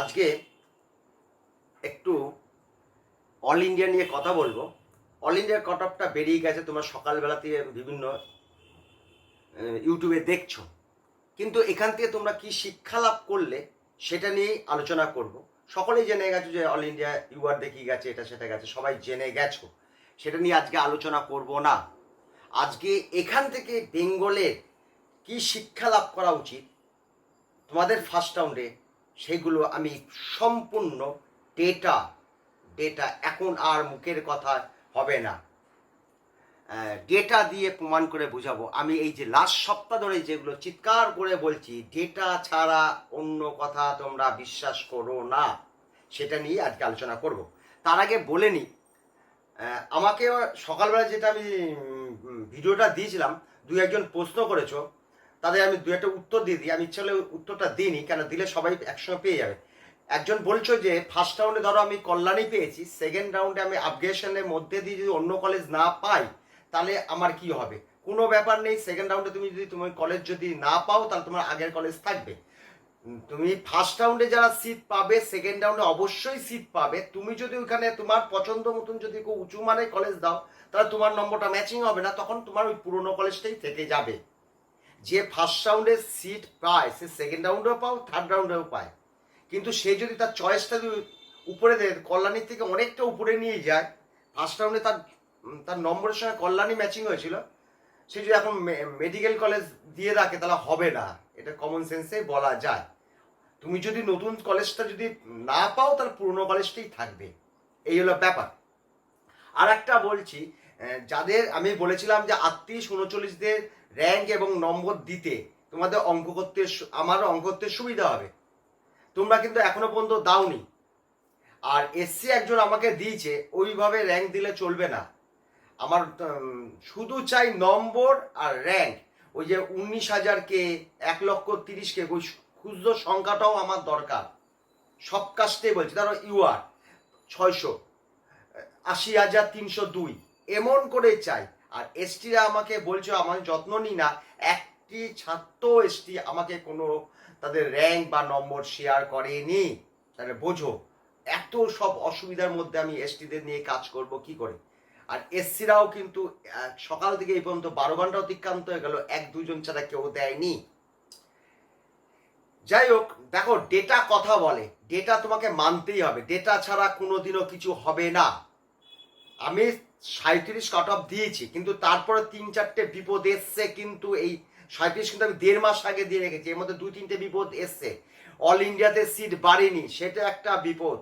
আজকে একটু all India নিয়ে কথা বলব। অল ইন্ডিয়ার কট অফটা বেরিয়ে গেছে, তোমরা সকালবেলাতে বিভিন্ন ইউটিউবে দেখছ। কিন্তু এখান থেকে তোমরা কি শিক্ষা লাভ করলে, সেটা নিয়েই আলোচনা করব। সকলেই জেনে গেছো যে অল ইন্ডিয়া ইউআর দেখিয়ে গেছে, এটা সেটা গেছে, সবাই জেনে গেছো। সেটা নিয়ে আজকে আলোচনা করব না। আজকে এখান থেকে বেঙ্গলের কি শিক্ষা লাভ করা উচিত, তোমাদের ফার্স্ট রাউন্ডে সেগুলো আমি সম্পূর্ণ ডেটা ডেটা এখন আর মুখের কথা হবে না। ডেটা দিয়ে প্রমাণ করে বোঝাবো। আমি এই যে লাস্ট সপ্তাহ ধরে যেগুলো চিৎকার করে বলছি ডেটা ছাড়া অন্য কথা তোমরা বিশ্বাস করো না, সেটা নিয়ে আজকে আলোচনা করব। তার আগে বলে নিই আমাকে সকালবেলা যেটা আমি ভিডিওটা দিয়েছিলাম, দুই একজন প্রশ্ন করেছ তাদের আমি দু একটা উত্তর দিয়ে দিই। আমি ইচ্ছে উত্তরটা দিইনি, কেন দিলে সবাই একসঙ্গে পেয়ে যাবে। একজন বলছো যে ফার্স্ট রাউন্ডে ধরো আমি কল্যাণী পেয়েছি সেকেন্ড রাউন্ডে আমি আপগ্রেশনের মধ্যে দিয়ে যদি অন্য কলেজ না পাই, তাহলে আমার কি হবে? কোনো ব্যাপার নেই সেকেন্ড রাউন্ডে তুমি যদি তুমি কলেজ যদি না পাও, তাহলে তোমার আগের কলেজ থাকবে। তুমি ফার্স্ট রাউন্ডে যারা সিট পাবে সেকেন্ড রাউন্ডে অবশ্যই সিট পাবে। তুমি যদি ওখানে তোমার পছন্দ মতন যদি উঁচু মানের কলেজ দাও, তাহলে তোমার নম্বরটা ম্যাচিং হবে না, তখন তোমার ওই পুরোনো কলেজটাই থেকে যাবে। যে ফার্স্ট রাউন্ডে সিট পায়, সে সেকেন্ড রাউন্ডেও পাও থার্ড রাউন্ডেও পায়। কিন্তু সে যদি তার চয়েসটা যদি উপরে দেয় কল্যাণীর থেকে অনেকটা উপরে নিয়ে যায় ফার্স্ট রাউন্ডে তার তার নম্বরের সঙ্গে কল্যাণী ম্যাচিং হয়েছিল, সে যদি এখন মেডিকেল কলেজ দিয়ে রাখে, তাহলে হবে না। এটা কমন সেন্সে বলা যায়। তুমি যদি নতুন কলেজটা যদি না পাও, তাহলে পুরনো কলেজটাই থাকবে। এই হলো ব্যাপার। আর একটা বলছি যাদের আমি বলেছিলাম যে আটত্রিশ উনচল্লিশদের র্যাঙ্ক এবং নম্বর দিতে তোমাদের অঙ্ক করতে আমারও অঙ্ক করতে সুবিধা হবে। তোমরা কিন্তু এখনও পর্যন্ত দাওনি। আর এসসি একজন আমাকে দিয়েছে, ওইভাবে র্যাঙ্ক দিলে চলবে না। আমার শুধু চাই নম্বর আর র্যাঙ্ক ওই যে উনিশ হাজারকে এক লক্ষ তিরিশকে, ওই ক্ষুদ্র সংখ্যাটাও আমার দরকার। সব কাজটাই বলছি। ধরো ইউআর ছয়শো, আশি হাজার তিনশো দুই। এমন করে চাই। আর এসটিরা আমাকে বলছে, আমার যত্ন নিই না। একটি ছাত্র এসটি আমাকে কোনো তাদের র্যাঙ্ক বা নম্বর শেয়ার করেনি। তাহলে বোঝো, এত সব অসুবিধার মধ্যে আমি এসটিদের নিয়ে কাজ করব কি করে? আর এসসিরাও কিন্তু সকাল থেকে এই পর্যন্ত বারো ঘণ্টা অতিক্রান্ত হয়ে গেল, এক দুজন ছাড়া কেউ দেয়নি। যাই হোক, দেখো ডেটা কথা বলে। ডেটা তোমাকে মানতেই হবে। ডেটা ছাড়া কোনোদিনও কিছু হবে না। আমি সাঁত্রিশ কাট অফ দিয়েছি, কিন্তু তারপরে তিন চারটে বিপদ এসছে, কিন্তু এই সাঁত্রিশ কিন্তু আমি দেড় মাস আগে দিয়ে রেখেছি, এর মধ্যে দুই তিনটে বিপদ এসছে। অল ইন্ডিয়াতে সিট বাড়েনি, সেটা একটা বিপদ।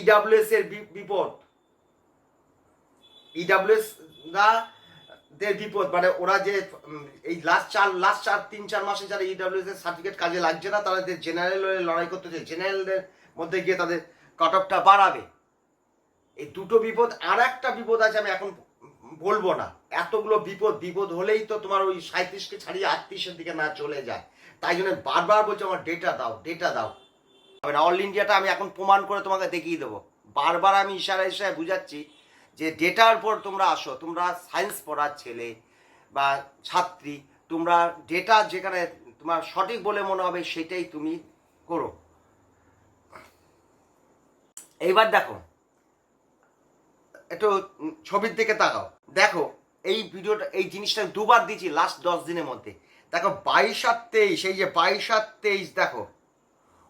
ইডাব্লিউএস এর বিপদ। ইডাব্লিউএস না দের বিপদ মানে ওরা যে এই লাস্ট চার লাস্ট চার, তিন, চার মাসে যারা ইডাব্লিউএস এর সার্টিফিকেট কাজে লাগছে না, তারা জেনারেল লড়াই করতে চায় জেনারেলদের মধ্যে গিয়ে তাদের কাট অফটা বাড়াবে। এই দুটো বিপদ আর একটা বিপদ আছে আমি এখন বলব না। এতগুলো বিপদ বিপদ হলেই তো তোমার ওই সাঁত্রিশকে ছাড়িয়ে আটত্রিশের দিকে না চলে যায়। তাই জন্য বারবার বলছে আমার ডেটা দাও ডেটা দাও। না অল ইন্ডিয়াটা আমি এখন প্রমাণ করে তোমাকে দেখিয়ে দেবো। বারবার আমি ইশারা ইশারায় বুঝাচ্ছি যে ডেটার উপর তোমরা আসো, তোমরা সায়েন্স পড়ার ছেলে বা ছাত্রী, তোমরা ডেটা যেখানে তোমার সঠিক বলে মনে হবে সেটাই তুমি করো। এইবার দেখো একটু ছবির দিকে তাকাও। দেখো, এই ভিডিওটা, এই জিনিসটা দুবার দিয়েছি লাস্ট দশ দিনের মধ্যে। দেখো, বাইশ আর তেইশ, এই যে বাইশ আর তেইশ, দেখো।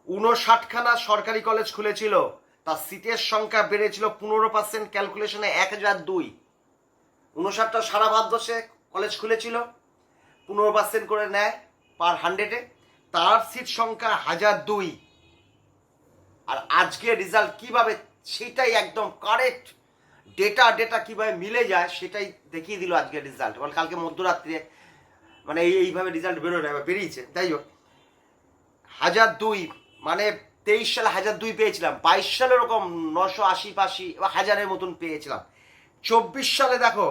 উনষাটখানা সরকারি কলেজ খুলেছিল, তার সিটের সংখ্যা বেড়েছিল পনেরো পার্সেন্ট ক্যালকুলেশনে এক হাজার দুই। উনষাটটা সারা ভারতবর্ষে কলেজ খুলেছিল, পনেরো পার্সেন্ট করে নেয় পার হান্ড্রেডে তার সিট সংখ্যা হাজার দুই। আর আজকে রেজাল্ট কীভাবে, সেটাই একদম কারেক্ট ডেটা ডেটা কীভাবে মিলে যায় সেটাই দেখিয়ে দিল আজকে রেজাল্ট মানে কালকে মধ্যরাত্রে মানে এই এইভাবে রেজাল্ট বেরোয় এবার বেরিয়েছে। তাই হোক, হাজার দুই মানে তেইশ সালে হাজার দুই পেয়েছিলাম। বাইশ সালে ওরকম নশো আশি পাশি বা হাজারের মতন পেয়েছিলাম। চব্বিশ সালে দেখো,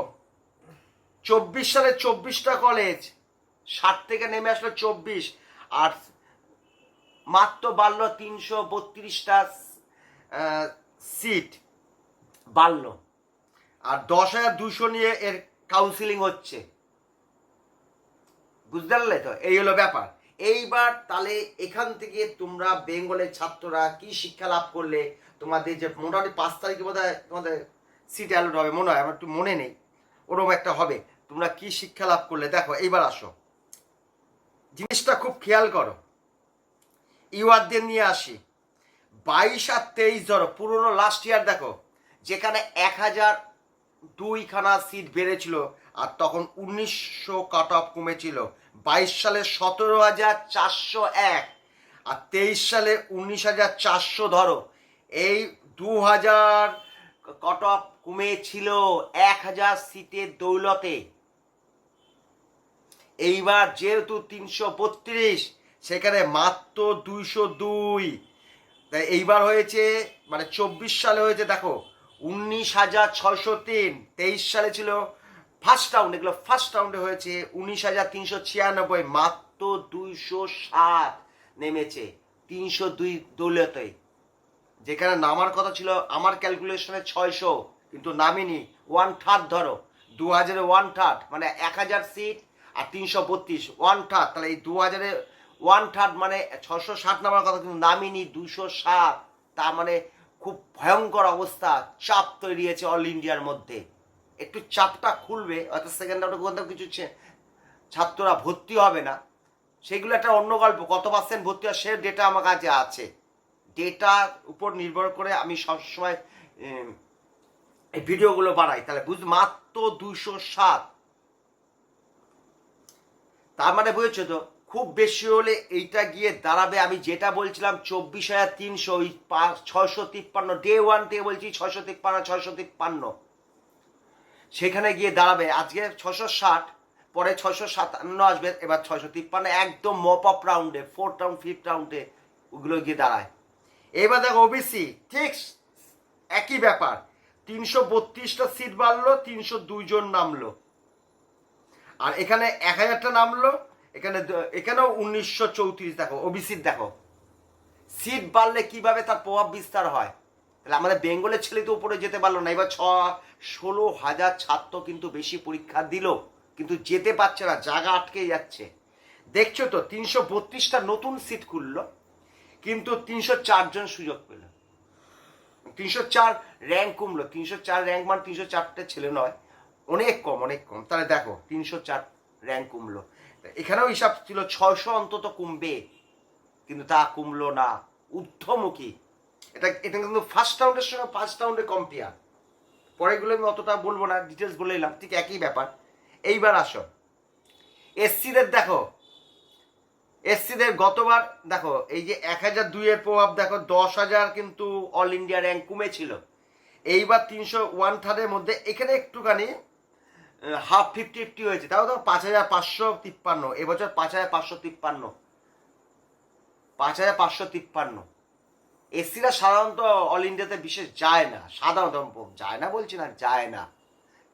চব্বিশ সালে চব্বিশটা কলেজ ষাট থেকে নেমে আসলো চব্বিশ, আর মাত্র বাড়লো তিনশো বত্রিশটা সিট বাড়লো। আর দশ হাজার দুশো নিয়ে এর কাউন্সিলিং হচ্ছে। বুঝতে পারলে তো? এই হলো ব্যাপার। এইবার তাহলে এখান থেকে তোমরা বেঙ্গলের ছাত্ররা কি শিক্ষা লাভ করলে? তোমাদের যে মোটামুটি পাঁচ তারিখে বোধ হয় তোমাদের সিট অ্যালোট হবে, মনে হয়, আমার একটু মনে নেই। ওরকম একটা হবে। তোমরা কি শিক্ষা লাভ করলে? দেখো, এইবার আসো। জিনিসটা খুব খেয়াল করো। ইউয়ারদের নিয়ে আসি। বাইশ আর তেইশ ধরো, পুরনো লাস্ট ইয়ার দেখো, যেখানে এক হাজার দুইখানা সিট বেড়েছিল আর তখন উনিশশো কাট অফ কমেছিল। বাইশ সালে সতেরো হাজার চারশো এক আর তেইশ সালে উনিশ হাজার চারশো ধরো। এই দু হাজার কট অফ কমেছিল এক হাজার সিটের দৌলতে। এইবার যেহেতু তিনশো বত্রিশ, সেখানে মাত্র দুইশো দুই। তাই এইবার হয়েছে মানে চব্বিশ সালে হয়েছে, দেখো। উনিশ হাজার ছয়শো তিন, তেইশ সালে ছিল ফার্স্ট রাউন্ড এগুলো ফার্স্ট রাউন্ডে হয়েছে উনিশ হাজার তিনশো ছিয়ানব্বই, মাত্র দুইশো সাত নেমেছে তিনশো দুই দৌলতে যেখানে নামার কথা ছিল আমার ক্যালকুলেশনে ছয়শো, কিন্তু নামিনি ওয়ান থার্ড ধরো দু হাজারে ওয়ান থার্ড মানে এক হাজার সিট আর তিনশো বত্রিশ ওয়ান থার্ড তাহলে এই দু হাজারে ওয়ান থার্ড মানে ছশো ষাট নামার কথা, কিন্তু নামিনি দুশো সাত তার মানে খুব ভয়ঙ্কর অবস্থা, চাপ তৈরি হয়েছে অল ইন্ডিয়ার মধ্যে। একটু চাপটা খুলবে অর্থাৎ সেকেন্ড রাউন্ডে কোথাও কিছু ছাত্ররা ভর্তি হবে না। সেগুলো একটা অন্য গল্প, কত পার্সেন্ট ভর্তি হয় সে ডেটা আমার কাছে আছে। ডেটার উপর নির্ভর করে আমি সবসময় এই ভিডিওগুলো বানাই। তাহলে বুঝ, মাত্র দুশো সাত। তার মানে বুঝেছ তো? খুব বেশি হলে এইটা গিয়ে দাঁড়াবে। আমি যেটা বলছিলাম, চব্বিশ হাজার তিনশো ওই ছয়শো তিপ্পান্ন ডে ওয়ান থেকে বলছি ছয়শো তিপ্পান্ন ছয়শো তিপ্পান্ন। সেখানে গিয়ে দাঁড়াবে। আজকে ছশো ষাট, পরে ছশো সাতান্ন আসবে, এবার ছয়শো তিপ্পান্ন, একদম মপ আপ রাউন্ডে ফোর্থ রাউন্ড ফিফথ রাউন্ডে ওগুলো গিয়ে দাঁড়ায়। এবার দেখো ওবিসি ঠিক একই ব্যাপার। তিনশো বত্রিশটা সিট বাড়লো, তিনশো দুইজন নামলো। আর এখানে এক হাজারটা নামলো এখানে এখানেও উনিশশো চৌত্রিশ দেখো ওবিসির দেখো। সিট বাড়লে কীভাবে তার প্রভাব বিস্তার হয়? তাহলে আমাদের বেঙ্গলের ছেলে তো উপরে যেতে পারল না, এবার ছ, ষোলো হাজার ছাত্র কিন্তু বেশি পরীক্ষা দিল, কিন্তু যেতে পারছে না, জায়গা আটকে যাচ্ছে। দেখছ তো, তিনশো বত্রিশটা নতুন সিট খুললো, কিন্তু তিনশো চারজন সুযোগ পেল। তিনশো চার র্যাঙ্ক কমলো, তিনশো চার র্যাঙ্ক মানে তিনশো চারটে ছেলে নয়, অনেক কম অনেক কম। তাহলে দেখো, তিনশো চার র্যাঙ্ক কমলো। এখানেও হিসাব ছিল ছয়শো অন্তত কমবে, কিন্তু তা কমলো না। ঊর্ধ্বমুখী। এটা এটা কিন্তু ফার্স্ট রাউন্ডের সঙ্গে ফার্স্ট রাউন্ডে কম্পেয়ার পরেগুলো আমি অতটা বলব না ডিটেলস বলে এলাম ঠিক একই ব্যাপার। এইবার আসো। এসসিদের দেখো। এসসিদের গতবার, দেখো, এই যে এক হাজার দুইয়ের প্রভাব, দেখো, দশ হাজার কিন্তু অল ইন্ডিয়া র্যাঙ্ক কমেছিল। এইবার তিনশো ওয়ান থার্ডের মধ্যে, এখানে একটুখানি হাফ ফিফটি ফিফটি হয়েছে। তাও তো পাঁচ হাজার পাঁচশো তিপ্পান্ন। এবছর পাঁচ হাজার পাঁচশো তিপ্পান্ন। পাঁচ হাজার পাঁচশো তিপ্পান্ন। এসসিরা সাধারণত অল ইন্ডিয়াতে বিশেষ যায় না। সাধারণত যায় না বলছি না, যায় না।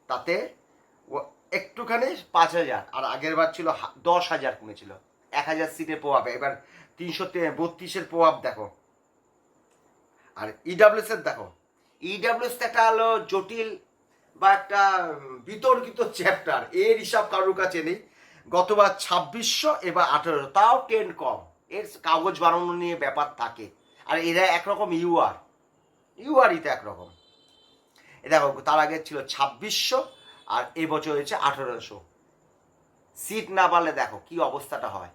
তাতে একটুখানি পাঁচ হাজার। আর আগের বার ছিল দশ হাজার কমেছিল। এক হাজার সিটের প্রভাব। এবার তিনশো বত্রিশের প্রভাব দেখো। আর ইডাব্লিউএস এর দেখো। ইডাব্লিউএস একটা হলো জটিল বা একটা বিতর্কিত চ্যাপ্টার এর হিসাব কারোর কাছে নেই। গতবার ছাব্বিশশো, এবার আঠেরো তাও টেন কম। এর কাগজ বানানো নিয়ে ব্যাপার থাকে। আর এরা একরকম ইউআর। ইউআরই তো একরকম। এ দেখো, তার আগে ছিল ছাব্বিশশো, আর এবছর হয়েছে আঠেরোশো। সিট না পারলে দেখো কি অবস্থাটা হয়।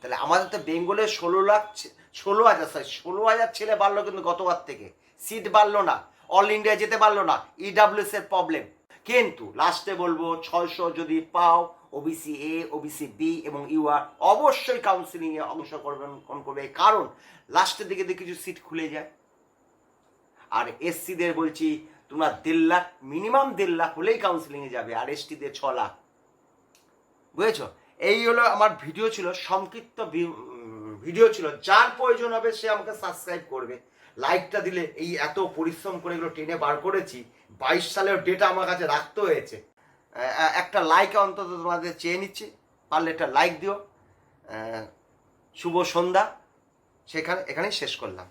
তাহলে আমাদের তো বেঙ্গলে ষোলো লাখ ষোলো হাজার সরি ষোলো হাজার ছেলে বাড়লো কিন্তু গতবার থেকে। সিট বাড়লো না। অল ইন্ডিয়া যেতে পারল না ইডাব্লিউএস এর প্রবলেম কিন্তু লাস্টে বলব, ছয়শো যদি পাও ওবিসি এ ওবিসি বি এবং ইউআর অবশ্যই কাউন্সিলিং এ অংশগ্রহণ করবে। কারণ লাস্টের দিকে দিয়ে কিছু সিট খুলে যায়, আর এসসিদের বলছি, তোমরা দেড় লাখ মিনিমাম দেড় লাখ হলেই কাউন্সিলিংয়ে যাবে, আর এসটিদের ছ লাখ। বুঝেছ? এই হলো আমার ভিডিও ছিল, সংক্ষিপ্ত ভিডিও ছিল, যার প্রয়োজন হবে সে আমাকে সাবস্ক্রাইব করবে। লাইকটা দিলে এই এত পরিশ্রম করে এগুলো টেনে বার করেছি, বাইশ সালের ডেটা আমার কাছে রাখতে হয়েছে। একটা লাইক অন্তত তোমাদের চেয়ে নিচ্ছি, পারলে একটা লাইক দিও। শুভ সন্ধ্যা, সেখানে, এখানেই শেষ করলাম।